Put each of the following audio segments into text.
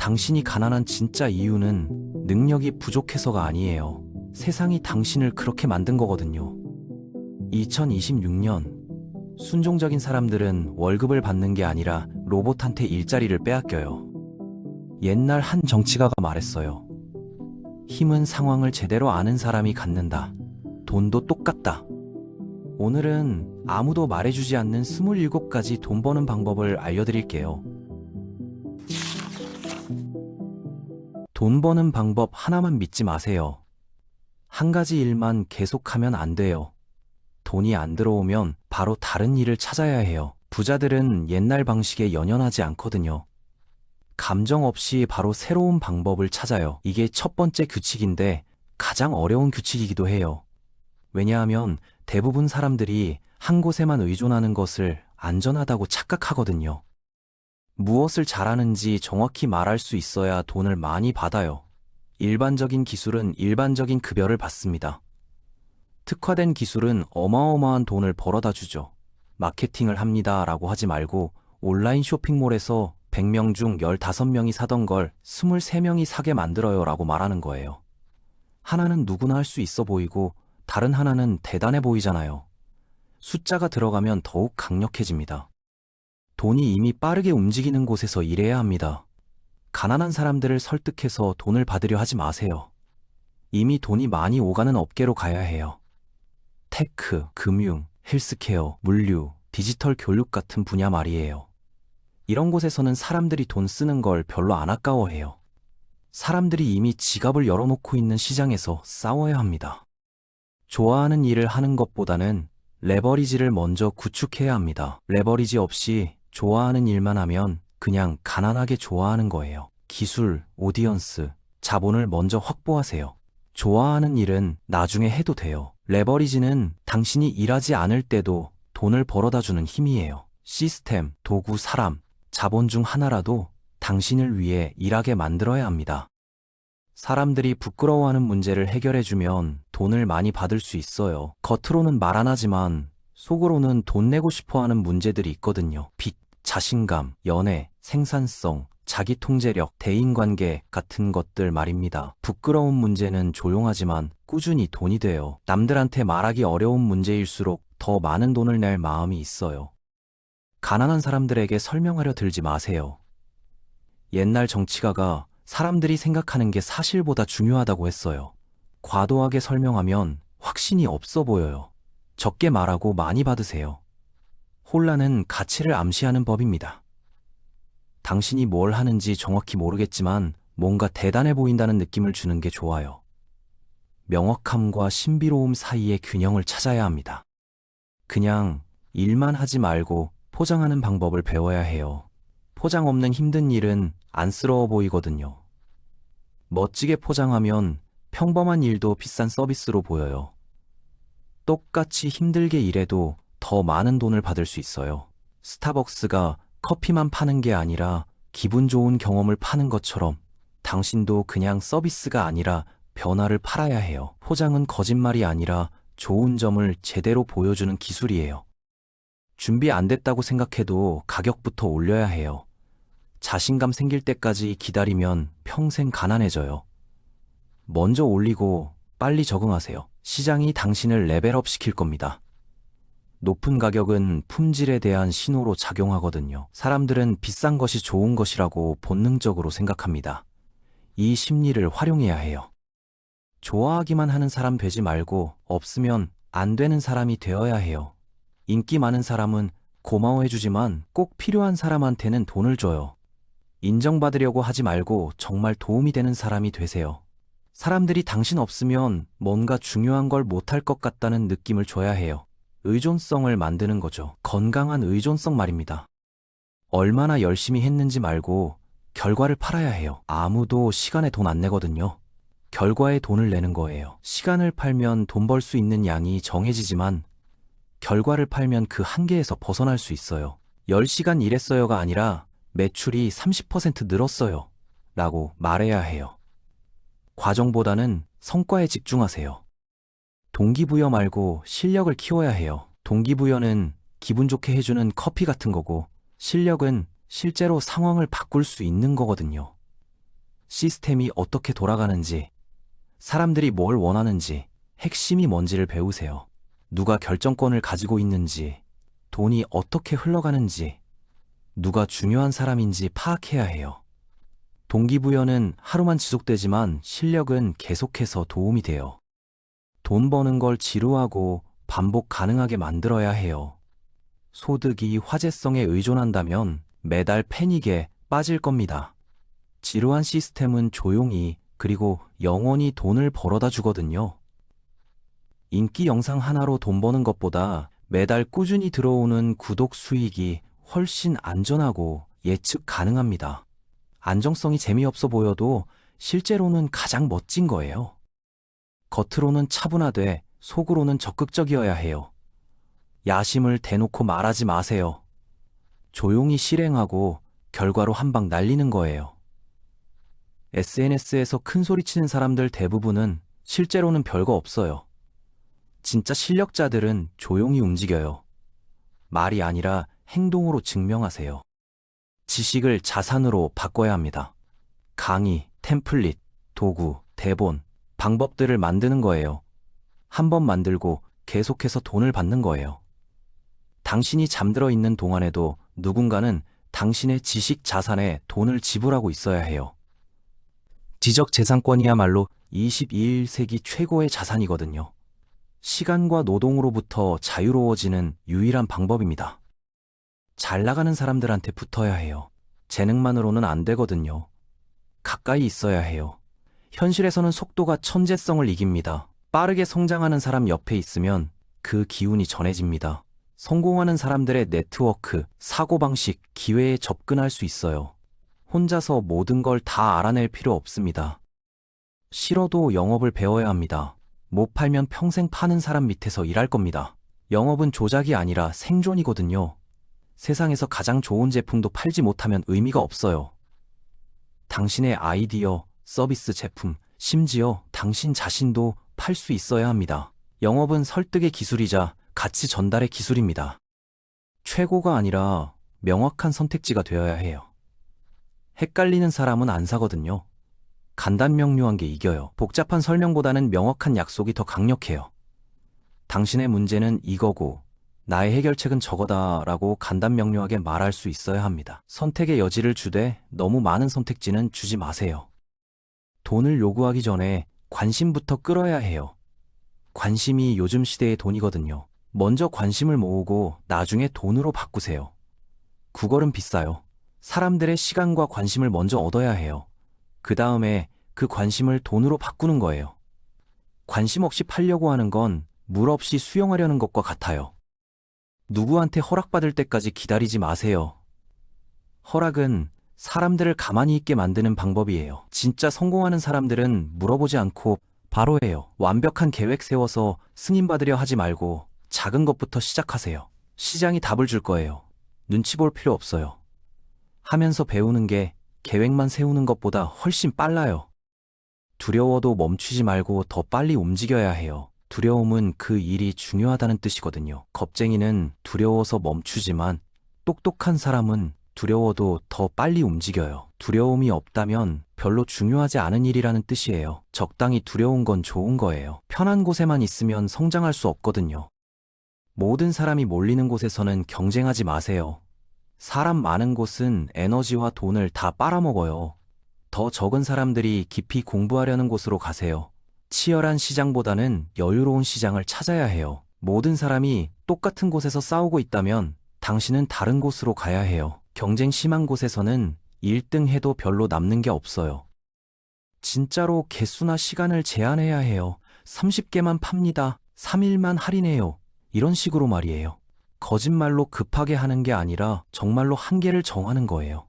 당신이 가난한 진짜 이유는 능력이 부족해서가 아니에요. 세상이 당신을 그렇게 만든 거거든요. 2026년 순종적인 사람들은 월급을 받는 게 아니라 로봇한테 일자리를 빼앗겨요. 옛날 한 정치가가 말했어요. 힘은 상황을 제대로 아는 사람이 갖는다. 돈도 똑같다. 오늘은 아무도 말해주지 않는 27가지 돈 버는 방법을 알려드릴게요. 돈 버는 방법 하나만 믿지 마세요. 한 가지 일만 계속하면 안 돼요. 돈이 안 들어오면 바로 다른 일을 찾아야 해요. 부자들은 옛날 방식에 연연하지 않거든요. 감정 없이 바로 새로운 방법을 찾아요. 이게 첫 번째 규칙인데 가장 어려운 규칙이기도 해요. 왜냐하면 대부분 사람들이 한 곳에만 의존하는 것을 안전하다고 착각하거든요. 무엇을 잘하는지 정확히 말할 수 있어야 돈을 많이 받아요. 일반적인 기술은 일반적인 급여를 받습니다. 특화된 기술은 어마어마한 돈을 벌어다 주죠. 마케팅을 합니다 라고 하지 말고 온라인 쇼핑몰에서 100명 중 15명이 사던 걸 23명이 사게 만들어요 라고 말하는 거예요. 하나는 누구나 할 수 있어 보이고 다른 하나는 대단해 보이잖아요. 숫자가 들어가면 더욱 강력해집니다. 돈이 이미 빠르게 움직이는 곳에서 일해야 합니다. 가난한 사람들을 설득해서 돈을 받으려 하지 마세요. 이미 돈이 많이 오가는 업계로 가야 해요. 테크, 금융, 헬스케어, 물류, 디지털 교육 같은 분야 말이에요. 이런 곳에서는 사람들이 돈 쓰는 걸 별로 안 아까워해요. 사람들이 이미 지갑을 열어놓고 있는 시장에서 싸워야 합니다. 좋아하는 일을 하는 것보다는 레버리지를 먼저 구축해야 합니다. 레버리지 없이 좋아하는 일만 하면 그냥 가난하게 좋아하는 거예요. 기술, 오디언스, 자본을 먼저 확보하세요. 좋아하는 일은 나중에 해도 돼요. 레버리지는 당신이 일하지 않을 때도 돈을 벌어다 주는 힘이에요. 시스템, 도구, 사람, 자본 중 하나라도 당신을 위해 일하게 만들어야 합니다. 사람들이 부끄러워하는 문제를 해결해주면 돈을 많이 받을 수 있어요. 겉으로는 말 안 하지만 속으로는 돈 내고 싶어 하는 문제들이 있거든요. 빚, 자신감, 연애, 생산성, 자기 통제력, 대인관계 같은 것들 말입니다. 부끄러운 문제는 조용하지만 꾸준히 돈이 돼요. 남들한테 말하기 어려운 문제일수록 더 많은 돈을 낼 마음이 있어요. 가난한 사람들에게 설명하려 들지 마세요. 옛날 정치가가 사람들이 생각하는 게 사실보다 중요하다고 했어요. 과도하게 설명하면 확신이 없어 보여요. 적게 말하고 많이 받으세요. 혼란은 가치를 암시하는 법입니다. 당신이 뭘 하는지 정확히 모르겠지만 뭔가 대단해 보인다는 느낌을 주는 게 좋아요. 명확함과 신비로움 사이의 균형을 찾아야 합니다. 그냥 일만 하지 말고 포장하는 방법을 배워야 해요. 포장 없는 힘든 일은 안쓰러워 보이거든요. 멋지게 포장하면 평범한 일도 비싼 서비스로 보여요. 똑같이 힘들게 일해도 더 많은 돈을 받을 수 있어요. 스타벅스가 커피만 파는 게 아니라 기분 좋은 경험을 파는 것처럼 당신도 그냥 서비스가 아니라 변화를 팔아야 해요. 포장은 거짓말이 아니라 좋은 점을 제대로 보여주는 기술이에요. 준비 안 됐다고 생각해도 가격부터 올려야 해요. 자신감 생길 때까지 기다리면 평생 가난해져요. 먼저 올리고 빨리 적응하세요. 시장이 당신을 레벨업 시킬 겁니다. 높은 가격은 품질에 대한 신호로 작용하거든요. 사람들은 비싼 것이 좋은 것이라고 본능적으로 생각합니다. 이 심리를 활용해야 해요. 좋아하기만 하는 사람 되지 말고 없으면 안 되는 사람이 되어야 해요. 인기 많은 사람은 고마워해주지만 꼭 필요한 사람한테는 돈을 줘요. 인정받으려고 하지 말고 정말 도움이 되는 사람이 되세요. 사람들이 당신 없으면 뭔가 중요한 걸 못할 것 같다는 느낌을 줘야 해요. 의존성을 만드는 거죠. 건강한 의존성 말입니다. 얼마나 열심히 했는지 말고 결과를 팔아야 해요. 아무도 시간에 돈 안 내거든요. 결과에 돈을 내는 거예요. 시간을 팔면 돈 벌 수 있는 양이 정해지지만 결과를 팔면 그 한계에서 벗어날 수 있어요. 10시간 일했어요가 아니라 매출이 30% 늘었어요. 라고 말해야 해요. 과정보다는 성과에 집중하세요. 동기부여 말고 실력을 키워야 해요. 동기부여는 기분 좋게 해주는 커피 같은 거고, 실력은 실제로 상황을 바꿀 수 있는 거거든요. 시스템이 어떻게 돌아가는지, 사람들이 뭘 원하는지, 핵심이 뭔지를 배우세요. 누가 결정권을 가지고 있는지, 돈이 어떻게 흘러가는지, 누가 중요한 사람인지 파악해야 해요. 동기부여는 하루만 지속되지만 실력은 계속해서 도움이 돼요. 돈 버는 걸 지루하고 반복 가능하게 만들어야 해요. 소득이 화제성에 의존한다면 매달 패닉에 빠질 겁니다. 지루한 시스템은 조용히 그리고 영원히 돈을 벌어다 주거든요. 인기 영상 하나로 돈 버는 것보다 매달 꾸준히 들어오는 구독 수익이 훨씬 안전하고 예측 가능합니다. 안정성이 재미없어 보여도 실제로는 가장 멋진 거예요. 겉으로는 차분하되 속으로는 적극적이어야 해요. 야심을 대놓고 말하지 마세요. 조용히 실행하고 결과로 한방 날리는 거예요. SNS에서 큰 소리 치는 사람들 대부분은 실제로는 별거 없어요. 진짜 실력자들은 조용히 움직여요. 말이 아니라 행동으로 증명하세요. 지식을 자산으로 바꿔야 합니다. 강의, 템플릿, 도구, 대본, 방법들을 만드는 거예요. 한 번 만들고 계속해서 돈을 받는 거예요. 당신이 잠들어 있는 동안에도 누군가는 당신의 지식 자산에 돈을 지불하고 있어야 해요. 지적 재산권이야말로 21세기 최고의 자산이거든요. 시간과 노동으로부터 자유로워지는 유일한 방법입니다. 잘 나가는 사람들한테 붙어야 해요. 재능만으로는 안 되거든요. 가까이 있어야 해요. 현실에서는 속도가 천재성을 이깁니다. 빠르게 성장하는 사람 옆에 있으면 그 기운이 전해집니다. 성공하는 사람들의 네트워크, 사고방식, 기회에 접근할 수 있어요. 혼자서 모든 걸 다 알아낼 필요 없습니다. 싫어도 영업을 배워야 합니다. 못 팔면 평생 파는 사람 밑에서 일할 겁니다. 영업은 조작이 아니라 생존이거든요. 세상에서 가장 좋은 제품도 팔지 못하면 의미가 없어요. 당신의 아이디어, 서비스 제품, 심지어 당신 자신도 팔 수 있어야 합니다. 영업은 설득의 기술이자 가치 전달의 기술입니다. 최고가 아니라 명확한 선택지가 되어야 해요. 헷갈리는 사람은 안 사거든요. 간단 명료한 게 이겨요. 복잡한 설명보다는 명확한 약속이 더 강력해요. 당신의 문제는 이거고, 나의 해결책은 저거다라고 간단 명료하게 말할 수 있어야 합니다. 선택의 여지를 주되 너무 많은 선택지는 주지 마세요. 돈을 요구하기 전에 관심부터 끌어야 해요. 관심이 요즘 시대의 돈이거든요. 먼저 관심을 모으고 나중에 돈으로 바꾸세요. 구걸은 비싸요. 사람들의 시간과 관심을 먼저 얻어야 해요. 그 다음에 그 관심을 돈으로 바꾸는 거예요. 관심 없이 팔려고 하는 건 물 없이 수용하려는 것과 같아요. 누구한테 허락받을 때까지 기다리지 마세요. 허락은 사람들을 가만히 있게 만드는 방법이에요. 진짜 성공하는 사람들은 물어보지 않고 바로 해요. 완벽한 계획 세워서 승인받으려 하지 말고 작은 것부터 시작하세요. 시장이 답을 줄 거예요. 눈치 볼 필요 없어요. 하면서 배우는 게 계획만 세우는 것보다 훨씬 빨라요. 두려워도 멈추지 말고 더 빨리 움직여야 해요. 두려움은 그 일이 중요하다는 뜻이거든요. 겁쟁이는 두려워서 멈추지만 똑똑한 사람은 두려워도 더 빨리 움직여요. 두려움이 없다면 별로 중요하지 않은 일이라는 뜻이에요. 적당히 두려운 건 좋은 거예요. 편한 곳에만 있으면 성장할 수 없거든요. 모든 사람이 몰리는 곳에서는 경쟁하지 마세요. 사람 많은 곳은 에너지와 돈을 다 빨아먹어요. 더 적은 사람들이 깊이 공부하려는 곳으로 가세요. 치열한 시장보다는 여유로운 시장을 찾아야 해요. 모든 사람이 똑같은 곳에서 싸우고 있다면 당신은 다른 곳으로 가야 해요. 경쟁 심한 곳에서는 1등 해도 별로 남는 게 없어요. 진짜로 개수나 시간을 제한해야 해요. 30개만 팝니다. 3일만 할인해요. 이런 식으로 말이에요. 거짓말로 급하게 하는 게 아니라 정말로 한계를 정하는 거예요.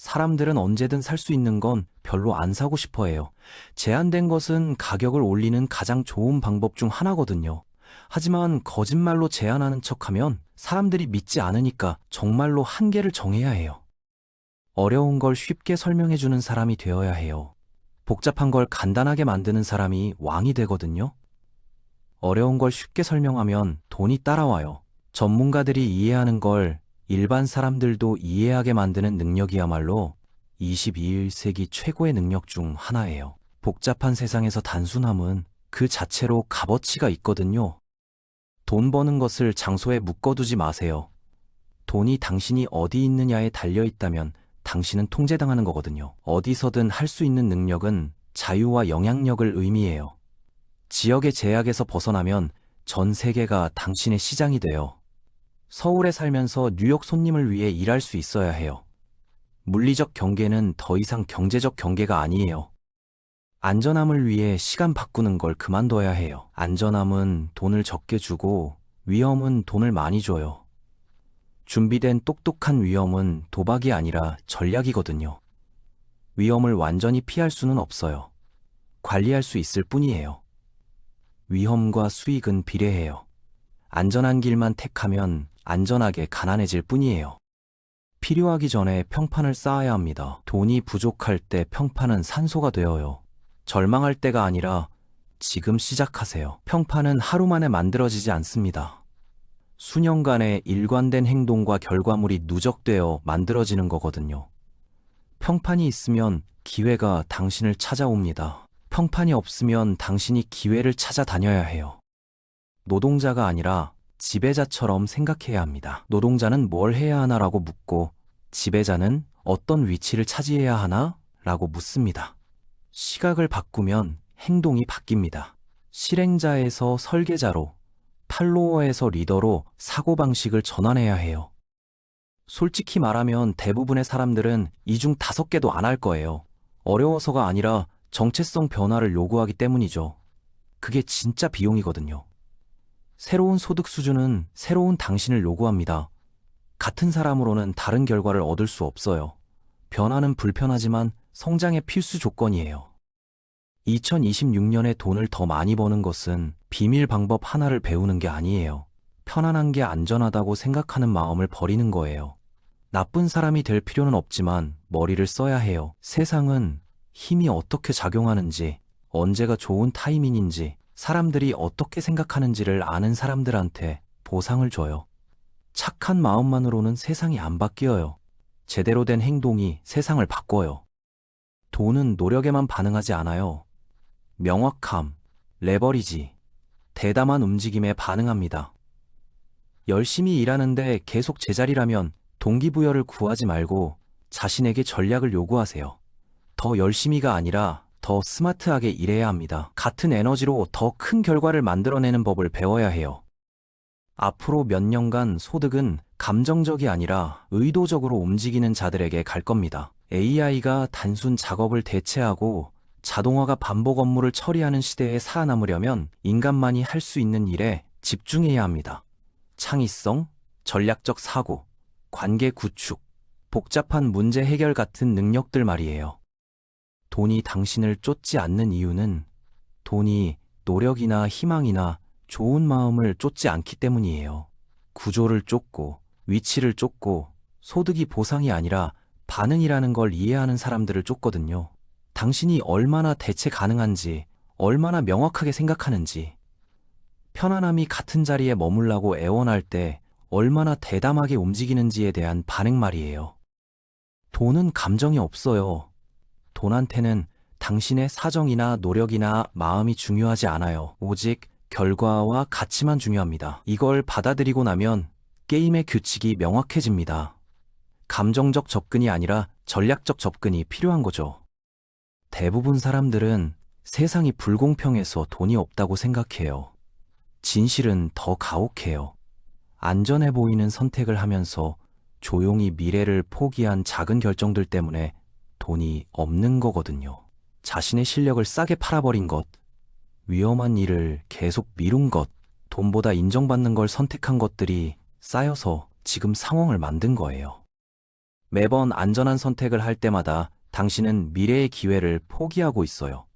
사람들은 언제든 살 수 있는 건 별로 안 사고 싶어 해요. 제한된 것은 가격을 올리는 가장 좋은 방법 중 하나거든요. 하지만 거짓말로 제한하는 척 하면 사람들이 믿지 않으니까 정말로 한계를 정해야 해요. 어려운 걸 쉽게 설명해주는 사람이 되어야 해요. 복잡한 걸 간단하게 만드는 사람이 왕이 되거든요. 어려운 걸 쉽게 설명하면 돈이 따라와요. 전문가들이 이해하는 걸 일반 사람들도 이해하게 만드는 능력이야말로 22세기 최고의 능력 중 하나예요. 복잡한 세상에서 단순함은 그 자체로 값어치가 있거든요. 돈 버는 것을 장소에 묶어두지 마세요. 돈이 당신이 어디 있느냐에 달려 있다면 당신은 통제당하는 거거든요. 어디서든 할 수 있는 능력은 자유와 영향력을 의미해요. 지역의 제약에서 벗어나면 전 세계가 당신의 시장이 돼요. 서울에 살면서 뉴욕 손님을 위해 일할 수 있어야 해요. 물리적 경계는 더 이상 경제적 경계가 아니에요. 안전함을 위해 시간 바꾸는 걸 그만둬야 해요. 안전함은 돈을 적게 주고 위험은 돈을 많이 줘요. 준비된 똑똑한 위험은 도박이 아니라 전략이거든요. 위험을 완전히 피할 수는 없어요. 관리할 수 있을 뿐이에요. 위험과 수익은 비례해요. 안전한 길만 택하면 안전하게 가난해질 뿐이에요. 필요하기 전에 평판을 쌓아야 합니다. 돈이 부족할 때 평판은 산소가 되어요. 절망할 때가 아니라 지금 시작하세요. 평판은 하루 만에 만들어지지 않습니다. 수년간의 일관된 행동과 결과물이 누적되어 만들어지는 거거든요. 평판이 있으면 기회가 당신을 찾아옵니다. 평판이 없으면 당신이 기회를 찾아다녀야 해요. 노동자가 아니라 지배자처럼 생각해야 합니다. 노동자는 뭘 해야 하나라고 묻고 지배자는 어떤 위치를 차지해야 하나? 라고 묻습니다. 시각을 바꾸면 행동이 바뀝니다. 실행자에서 설계자로, 팔로워에서 리더로 사고방식을 전환해야 해요. 솔직히 말하면 대부분의 사람들은 이 중 다섯 개도 안 할 거예요. 어려워서가 아니라 정체성 변화를 요구하기 때문이죠. 그게 진짜 비용이거든요. 새로운 소득 수준은 새로운 당신을 요구합니다. 같은 사람으로는 다른 결과를 얻을 수 없어요. 변화는 불편하지만 성장의 필수 조건이에요. 2026년에 돈을 더 많이 버는 것은 비밀 방법 하나를 배우는 게 아니에요. 편안한 게 안전하다고 생각하는 마음을 버리는 거예요. 나쁜 사람이 될 필요는 없지만 머리를 써야 해요. 세상은 힘이 어떻게 작용하는지, 언제가 좋은 타이밍인지, 사람들이 어떻게 생각하는지를 아는 사람들한테 보상을 줘요. 착한 마음만으로는 세상이 안 바뀌어요. 제대로 된 행동이 세상을 바꿔요. 돈은 노력에만 반응하지 않아요. 명확함, 레버리지, 대담한 움직임에 반응합니다. 열심히 일하는데 계속 제자리라면 동기부여를 구하지 말고 자신에게 전략을 요구하세요. 더 열심히가 아니라 더 스마트하게 일해야 합니다. 같은 에너지로 더 큰 결과를 만들어내는 법을 배워야 해요. 앞으로 몇 년간 소득은 감정적이 아니라 의도적으로 움직이는 자들에게 갈 겁니다. AI가 단순 작업을 대체하고 자동화가 반복 업무를 처리하는 시대에 살아남으려면 인간만이 할 수 있는 일에 집중해야 합니다. 창의성, 전략적 사고, 관계 구축, 복잡한 문제 해결 같은 능력들 말이에요. 돈이 당신을 쫓지 않는 이유는 돈이 노력이나 희망이나 좋은 마음을 쫓지 않기 때문이에요. 구조를 쫓고 위치를 쫓고 소득이 보상이 아니라 반응이라는 걸 이해하는 사람들을 쫓거든요. 당신이 얼마나 대체 가능한지, 얼마나 명확하게 생각하는지, 편안함이 같은 자리에 머물라고 애원할 때 얼마나 대담하게 움직이는지에 대한 반응 말이에요. 돈은 감정이 없어요. 돈한테는 당신의 사정이나 노력이나 마음이 중요하지 않아요. 오직 결과와 가치만 중요합니다. 이걸 받아들이고 나면 게임의 규칙이 명확해집니다. 감정적 접근이 아니라 전략적 접근이 필요한 거죠. 대부분 사람들은 세상이 불공평해서 돈이 없다고 생각해요. 진실은 더 가혹해요. 안전해 보이는 선택을 하면서 조용히 미래를 포기한 작은 결정들 때문에 돈이 없는 거거든요. 자신의 실력을 싸게 팔아버린 것, 위험한 일을 계속 미룬 것, 돈보다 인정받는 걸 선택한 것들이 쌓여서 지금 상황을 만든 거예요. 매번 안전한 선택을 할 때마다 당신은 미래의 기회를 포기하고 있어요.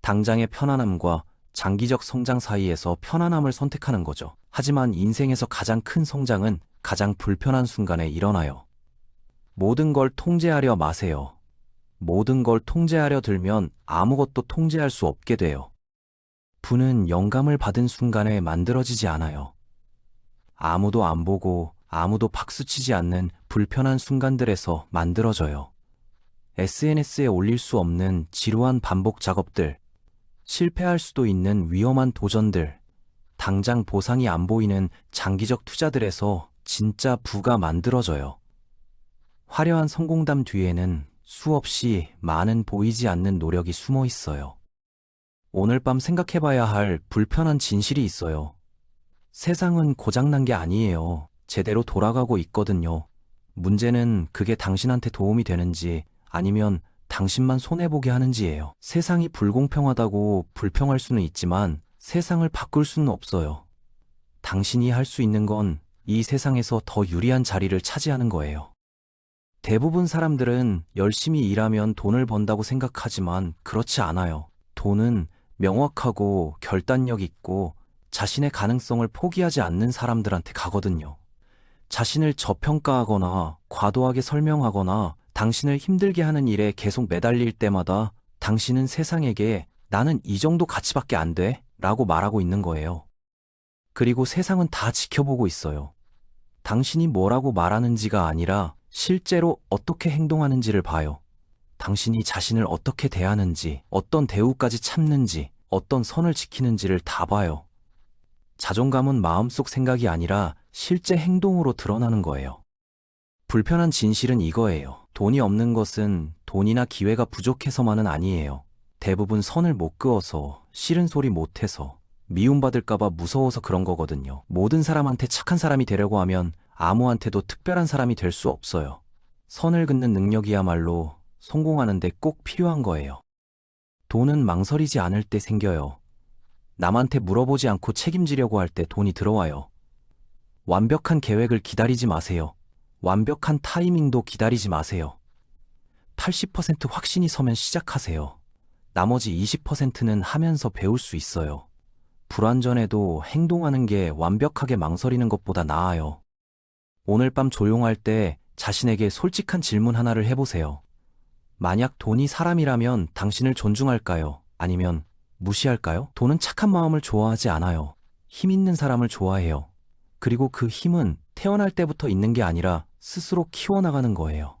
당장의 편안함과 장기적 성장 사이에서 편안함을 선택하는 거죠. 하지만 인생에서 가장 큰 성장은 가장 불편한 순간에 일어나요. 모든 걸 통제하려 마세요. 모든 걸 통제하려 들면 아무것도 통제할 수 없게 돼요. 부는 영감을 받은 순간에 만들어지지 않아요. 아무도 안 보고 아무도 박수치지 않는 불편한 순간들에서 만들어져요. SNS에 올릴 수 없는 지루한 반복 작업들, 실패할 수도 있는 위험한 도전들, 당장 보상이 안 보이는 장기적 투자들에서 진짜 부가 만들어져요. 화려한 성공담 뒤에는 수없이 많은 보이지 않는 노력이 숨어 있어요. 오늘 밤 생각해봐야 할 불편한 진실이 있어요. 세상은 고장난 게 아니에요. 제대로 돌아가고 있거든요. 문제는 그게 당신한테 도움이 되는지 아니면 당신만 손해보게 하는지예요. 세상이 불공평하다고 불평할 수는 있지만 세상을 바꿀 수는 없어요. 당신이 할 수 있는 건 이 세상에서 더 유리한 자리를 차지하는 거예요. 대부분 사람들은 열심히 일하면 돈을 번다고 생각하지만 그렇지 않아요. 돈은 명확하고 결단력 있고 자신의 가능성을 포기하지 않는 사람들한테 가거든요. 자신을 저평가하거나 과도하게 설명하거나 당신을 힘들게 하는 일에 계속 매달릴 때마다 당신은 세상에게 나는 이 정도 가치밖에 안 돼? 라고 말하고 있는 거예요. 그리고 세상은 다 지켜보고 있어요. 당신이 뭐라고 말하는지가 아니라 실제로 어떻게 행동하는지를 봐요. 당신이 자신을 어떻게 대하는지, 어떤 대우까지 참는지, 어떤 선을 지키는지를 다 봐요. 자존감은 마음속 생각이 아니라 실제 행동으로 드러나는 거예요. 불편한 진실은 이거예요. 돈이 없는 것은 돈이나 기회가 부족해서만은 아니에요. 대부분 선을 못 그어서, 싫은 소리 못해서, 미움받을까봐 무서워서 그런 거거든요. 모든 사람한테 착한 사람이 되려고 하면 아무한테도 특별한 사람이 될 수 없어요. 선을 긋는 능력이야말로 성공하는데 꼭 필요한 거예요. 돈은 망설이지 않을 때 생겨요. 남한테 물어보지 않고 책임지려고 할 때 돈이 들어와요. 완벽한 계획을 기다리지 마세요. 완벽한 타이밍도 기다리지 마세요. 80% 확신이 서면 시작하세요. 나머지 20%는 하면서 배울 수 있어요. 불완전해도 행동하는 게 완벽하게 망설이는 것보다 나아요. 오늘 밤 조용할 때 자신에게 솔직한 질문 하나를 해보세요. 만약 돈이 사람이라면 당신을 존중할까요? 아니면 무시할까요? 돈은 착한 마음을 좋아하지 않아요. 힘 있는 사람을 좋아해요. 그리고 그 힘은 태어날 때부터 있는 게 아니라 스스로 키워나가는 거예요.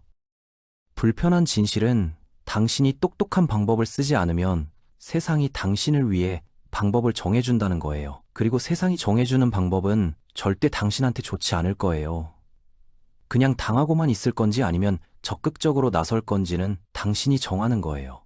불편한 진실은 당신이 똑똑한 방법을 쓰지 않으면 세상이 당신을 위해 방법을 정해준다는 거예요. 그리고 세상이 정해주는 방법은 절대 당신한테 좋지 않을 거예요. 그냥 당하고만 있을 건지 아니면 적극적으로 나설 건지는 당신이 정하는 거예요.